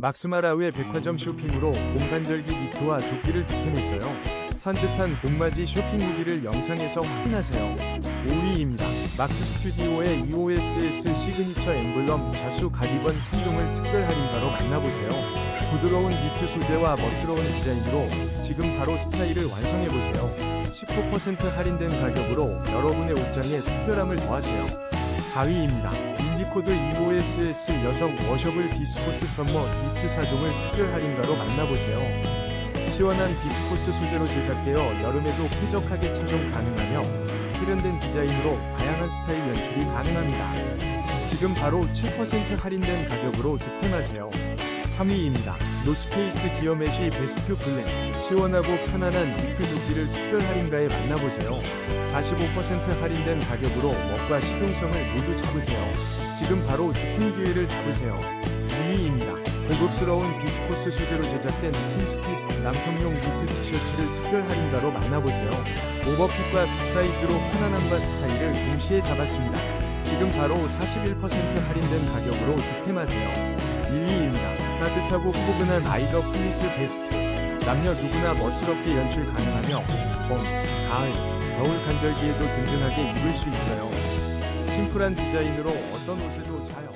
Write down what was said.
막스마라우의 백화점 쇼핑으로 봄간절기 니트와 조끼를 득템했어요. 산뜻한 봄맞이 쇼핑 후기를 영상에서 확인하세요. 5위입니다. 막스 스튜디오의 EOSS 시그니처 엠블럼 자수 가디건 3종을 특별 할인가로 만나보세요. 부드러운 니트 소재와 멋스러운 디자인으로 지금 바로 스타일을 완성해보세요. 19% 할인된 가격으로 여러분의 옷장에 특별함을 더하세요. 4위입니다. 인디코드 EOSS 여성 워셔블 비스코스 썸머 니트 4종을 특별 할인가로 만나보세요. 시원한 비스코스 소재로 제작되어 여름에도 쾌적하게 착용 가능하며 세련된 디자인으로 다양한 스타일 연출이 가능합니다. 지금 바로 7% 할인된 가격으로 득템하세요. 3위입니다. 노스페이스 기어매쉬 베스트 블랙 시원하고 편안한 니트 조끼를 특별 할인가에 만나보세요. 45% 할인된 가격으로 멋과 실용성을 모두 잡으세요. 지금 바로 득템 기회를 잡으세요. 2위입니다. 고급스러운 비스코스 소재로 제작된 킹스핏 남성용 니트 티셔츠를 특별 할인가로 만나보세요. 오버핏과 빅 사이즈로 편안함과 스타일을 동시에 잡았습니다. 지금 바로 41% 할인된 가격으로 득템하세요. 1위입니다. 따뜻하고 포근한 아이더 플리스 베스트. 남녀 누구나 멋스럽게 연출 가능하며 봄, 가을, 겨울 간절기에도 든든하게 입을 수 있어요. 심플한 디자인으로 어떤 옷에도 잘.